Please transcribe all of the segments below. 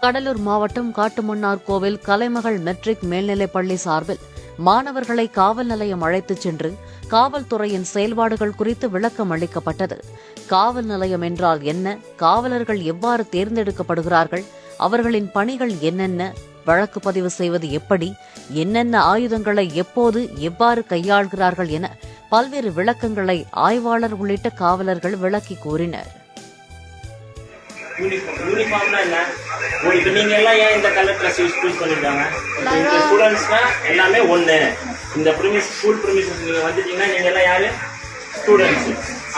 கடலூர் மாவட்டம் காட்டுமன்னார் கோவில் கலைமகள் மெட்ரிக் மேல்நிலைப்பள்ளி சார்பில் மாணவர்களை காவல் நிலையம் அழைத்துச் சென்று காவல்துறையின் செயல்பாடுகள் குறித்து விளக்கம் அளிக்கப்பட்டது. காவல் நிலையம் என்றால் என்ன? காவலர்கள் எவ்வாறு தேர்ந்தெடுக்கப்படுகிறார்கள்? அவர்களின் பணிகள் என்னென்ன? வழக்கு பதிவு செய்வது எப்படி? என்னென்ன ஆயுதங்களை எப்போது எவ்வாறு கையாள்கிறார்கள் என பல்வேறு விளக்கங்களை ஆய்வாளர் உள்ளிட்ட காவலர்கள் விளக்கி கூறினர். யூனிஃபார்ம் யூனிஃபார்ம்னா என்ன? இப்போ நீங்கள் எல்லாம் ஏன் இந்த கலர் ட்ரெஸ் யூஸ் சூஸ் பண்ணியிருக்காங்க இப்போ இந்த ஸ்டூடெண்ட்ஸ்னா எல்லாமே ஒன்று இந்த ப்ரிமிஸ் ஸ்கூல் ப்ரிமிசஸ் நீங்கள் வந்துட்டீங்கன்னா நீங்கள் எல்லாம் யாரு? ஸ்டூடெண்ட்ஸ்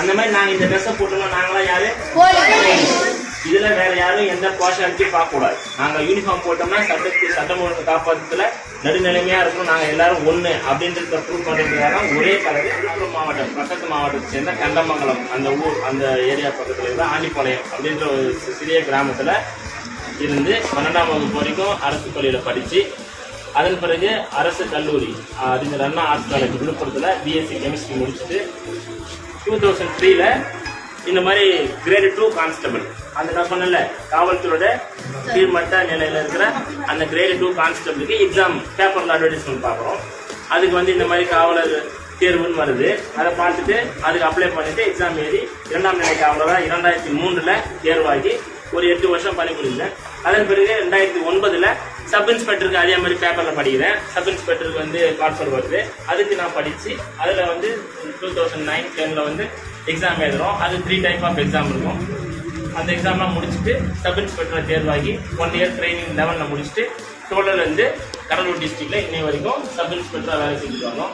அந்த மாதிரி நாங்கள் இந்த ட்ரெஸ்ஸை போட்டோம்னா நாங்களாம் யாரு? இதுல வேற யாரும் எந்த பார்ஷாலிட்டியும் பார்க்கக்கூடாது. நாங்க யூனிஃபார்ம் போட்டோம்னா சட்டத்தை சட்டம் ஒழுங்கு காப்பாற்றத்துல நடுநிலைமையா இருக்கணும். நாங்க எல்லாரும் ஒண்ணு அப்படின்றத ப்ரூவ் பண்றதுக்காக ஒரே கலர் திருப்பூர் மாவட்டம் பக்கத்து மாவட்டத்தை சேர்ந்த கண்டமங்கலம் அந்த ஊர் அந்த ஏரியா பக்கத்துல இருந்து ஆண்டிப்பாளையம் அப்படின்ற ஒரு சிறிய கிராமத்துல இருந்து பன்னெண்டாம் வகுப்பு வரைக்கும் அரசு பள்ளியில படிச்சு அதன் பிறகு அரசு கல்லூரி அறிஞர் அண்ணா ஆர்ட்ஸ் காலேஜ் விழுப்புரத்தில் பிஎஸ்சி கெமிஸ்ட்ரி முடிச்சுட்டு டூ தௌசண்ட் த்ரீல இந்த மாதிரி கிரேடு டூ கான்ஸ்டபிள் அந்த நான் சொன்னேன்ல காவல்துறையோட கீழ்மட்ட நிலையில இருக்கிற அந்த கிரேடு டூ கான்ஸ்டபிளுக்கு எக்ஸாம் பேப்பர்ல அட்வர்டைஸ்மெண்ட் பார்க்குறோம். அதுக்கு வந்து இந்த மாதிரி காவலர் தேர்வுன்னு வருது. அதை பார்த்துட்டு அதுக்கு அப்ளை பண்ணிட்டு எக்ஸாம் எழுதி இரண்டாம் நிலை காவலராக இரண்டாயிரத்தி மூணுல தேர்வாகி ஒரு எட்டு வருஷம் பணிபுரிந்தேன். அதன் பிறகு ரெண்டாயிரத்தி ஒன்பதுல சப் இன்ஸ்பெக்டருக்கு அதே மாதிரி பேப்பர்ல படிக்கிறேன். சப் இன்ஸ்பெக்டருக்கு வந்து கால்ஃபர் வருது. அதுக்கு நான் படிச்சு அதுல வந்து டூ தௌசண்ட் நைன் டென்ல வந்து எக்ஸாம் எழுதுறோம். அது த்ரீ டைப் ஆஃப் எக்ஸாம் இருக்கும். அந்த எக்ஸாம்லாம் முடிச்சுட்டு சப் இன்ஸ்பெக்டர் தேர்வாகி ஒன் இயர் ட்ரைனிங் லெவலில் முடிச்சுட்டு டோட்டல் வந்து கடலூர் டிஸ்ட்ரிக்டில் இன்னை வரைக்கும் சப் இன்ஸ்பெக்டராக வேலை செஞ்சுட்டு வந்தோம்.